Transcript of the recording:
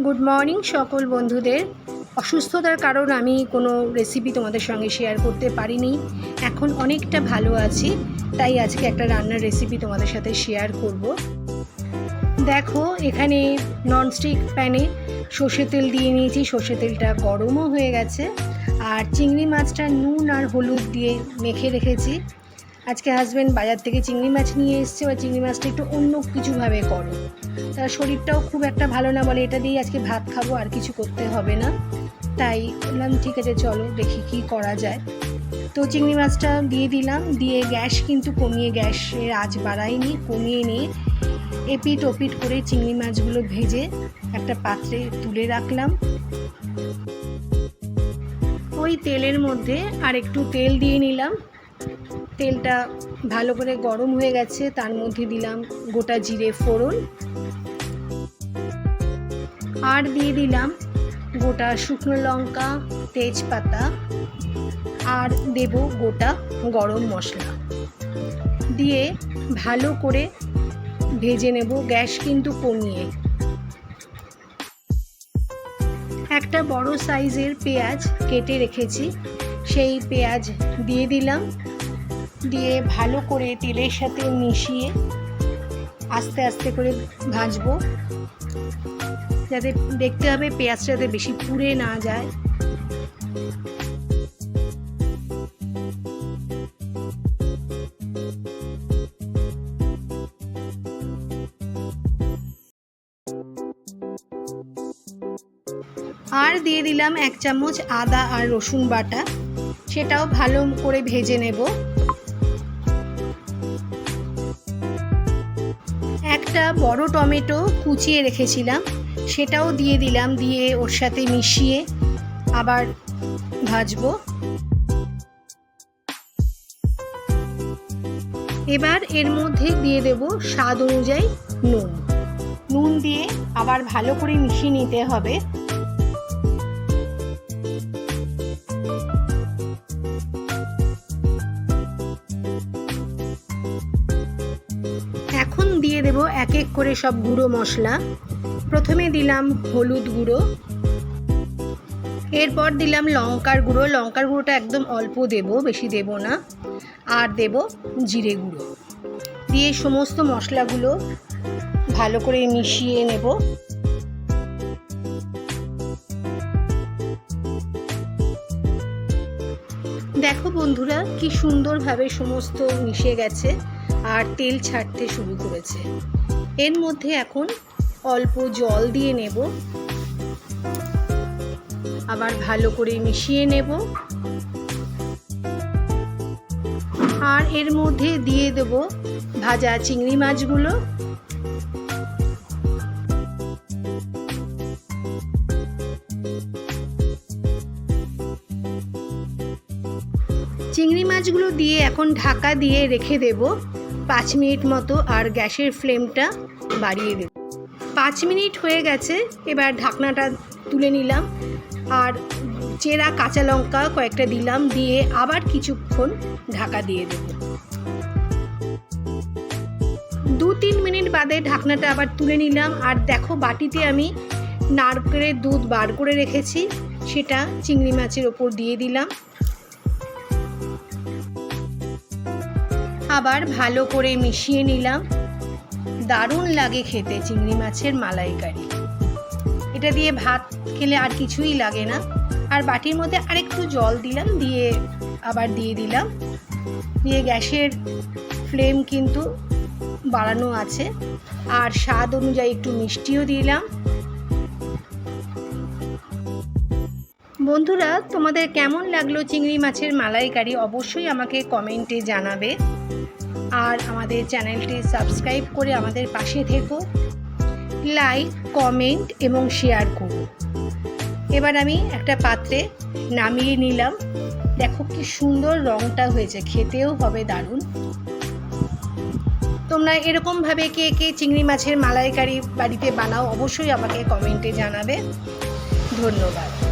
Morning সকল বন্ধুদের। অসুস্থতার কারণ আমি কোনো রেসিপি তোমাদের সঙ্গে শেয়ার করতে পারিনি। এখন অনেকটা ভালো আছি, তাই আজকে একটা রান্নার রেসিপি তোমাদের সাথে শেয়ার করব। দেখো, এখানে ননস্টিক প্যানে সর্ষে তেল দিয়ে নিয়েছি সর্ষে তেলটা গরমও হয়ে গেছে। আর চিংড়ি মাছটা নুন আর হলুদ দিয়ে মেখে রেখেছি। আজকে হাজব্যান্ড বাজার থেকে চিংড়ি মাছ নিয়ে এসছে বা চিংড়ি মাছটা একটু অন্য কিছুভাবে করো। তার শরীরটাও খুব একটা ভালো না বলে, এটা দিয়ে আজকে ভাত খাব, আর কিছু করতে হবে না। তাই বললাম, ঠিক আছে, চলো দেখি কি করা যায়। তো চিংড়ি মাছটা দিয়ে দিলাম, দিয়ে গ্যাস কিন্তু কমিয়ে, গ্যাসের আজ বাড়াইনি কমিয়ে নিয়ে এপিট ওপিট করে চিংড়ি মাছগুলো ভেজে একটা পাত্রে তুলে রাখলাম। ওই তেলের মধ্যে আর একটু তেল দিয়ে নিলাম। তেলটা ভালো করে গরম হয়ে গেছে, তার মধ্যে দিলাম গোটা জিরে ফোড়ন। আর দিয়ে দিলাম গোটা শুকনো লঙ্কা, তেজপাতা, আর দেব গোটা গরম মশলা। দিয়ে ভালো করে ভেজে নেব, গ্যাস কিন্তু কমিয়ে। একটা বড় সাইজের পেঁয়াজ কেটে রেখেছি, সেই পেঁয়াজ দিয়ে দিলাম। দিয়ে ভালো করে তেলের সাথে মিশিয়ে আস্তে আস্তে করে ভাজবো। যাতে দেখতে হবে পেঁয়াজটা যাতে বেশি পুড়ে না যায়। আর দিয়ে দিলাম এক চামচ আদা আর রসুন বাটা। সেটাও ভালো করে ভেজে নেব। একটা বড় টমেটো কুচিয়ে রেখেছিলাম, সেটাও দিয়ে দিলাম, দিয়ে ওর সাথে মিশিয়ে আবার ভাজবো। এবার এর মধ্যে দিয়ে দেব স্বাদ অনুযায়ী নুন। নুন দিয়ে আবার ভালো করে মিশিয়ে নিতে হবে। দিয়ে দেব এক এক করে সব গুঁড়ো মশলা। প্রথমে দিলাম হলুদ গুঁড়ো। এরপর দিলাম লঙ্কার গুঁড়ো। লঙ্কার গুঁড়োটা একদম অল্প দেব, বেশি দেব না। আর দেব জিরে গুঁড়ো। দিয়ে সমস্ত মশলাগুলো ভালো করে মিশিয়ে নেব। দেখো বন্ধুরা, কি সুন্দরভাবে সমস্ত মিশে গেছে আর তেল ছাড়তে শুরু করেছে। এর মধ্যে এখন অল্প জল দিয়ে নেব। আবার ভালো করে মিশিয়ে নেব। আর এর মধ্যে দিয়ে দেব ভাজা চিংড়ি মাছগুলো। চিংড়ি মাছগুলো দিয়ে এখন ঢাকা দিয়ে রেখে দেব। পাঁচ মিনিট মতো আর গ্যাসের ফ্লেমটা বাড়িয়ে দেব। পাঁচ মিনিট হয়ে গেছে, এবার ঢাকনাটা তুলে নিলাম। আর চেরা কাঁচা লঙ্কা কয়েকটা দিলাম, দিয়ে আবার কিছুক্ষণ ঢাকা দিয়ে দেব। দু তিন মিনিট বাদে ঢাকনাটা আবার তুলে নিলাম। আর দেখো, বাটিতে আমি নারকেলের দুধ বার করে রেখেছি। সেটা চিংড়ি মাছের ওপর দিয়ে দিলাম। আবার ভালো করে মিশিয়ে নিলাম। দারুণ লাগে খেতে চিংড়ি মাছের মালাইকারি। এটা দিয়ে ভাত খেলে আর কিছুই লাগে না। আর বাটির মধ্যে আরেকটু জল দিলাম, দিয়ে আবার দিয়ে দিলাম। দিয়ে গ্যাসের ফ্লেম কিন্তু বাড়ানো আছে। আর স্বাদ অনুযায়ী একটু মিষ্টিও দিলাম। বন্ধুরা, তোমাদের কেমন লাগল চিংড়ি মাছের মালাইকারি? অবশ্যই আমাকে কমেন্টে জানাবে। আর আমাদের চ্যানেলটি সাবস্ক্রাইব করে আমাদের পাশে থেকো। লাইক, কমেন্ট এবং শেয়ার করো। এবার আমি একটা পাত্রে নামিয়ে নিলাম। দেখো কি সুন্দর রঙটা হয়েছে, খেতেও হবে দারুণ। তোমরা এরকমভাবে কে কে চিংড়ি মাছের মালাইকারি বাড়িতে বানাও, অবশ্যই আমাকে কমেন্টে জানাবে। ধন্যবাদ।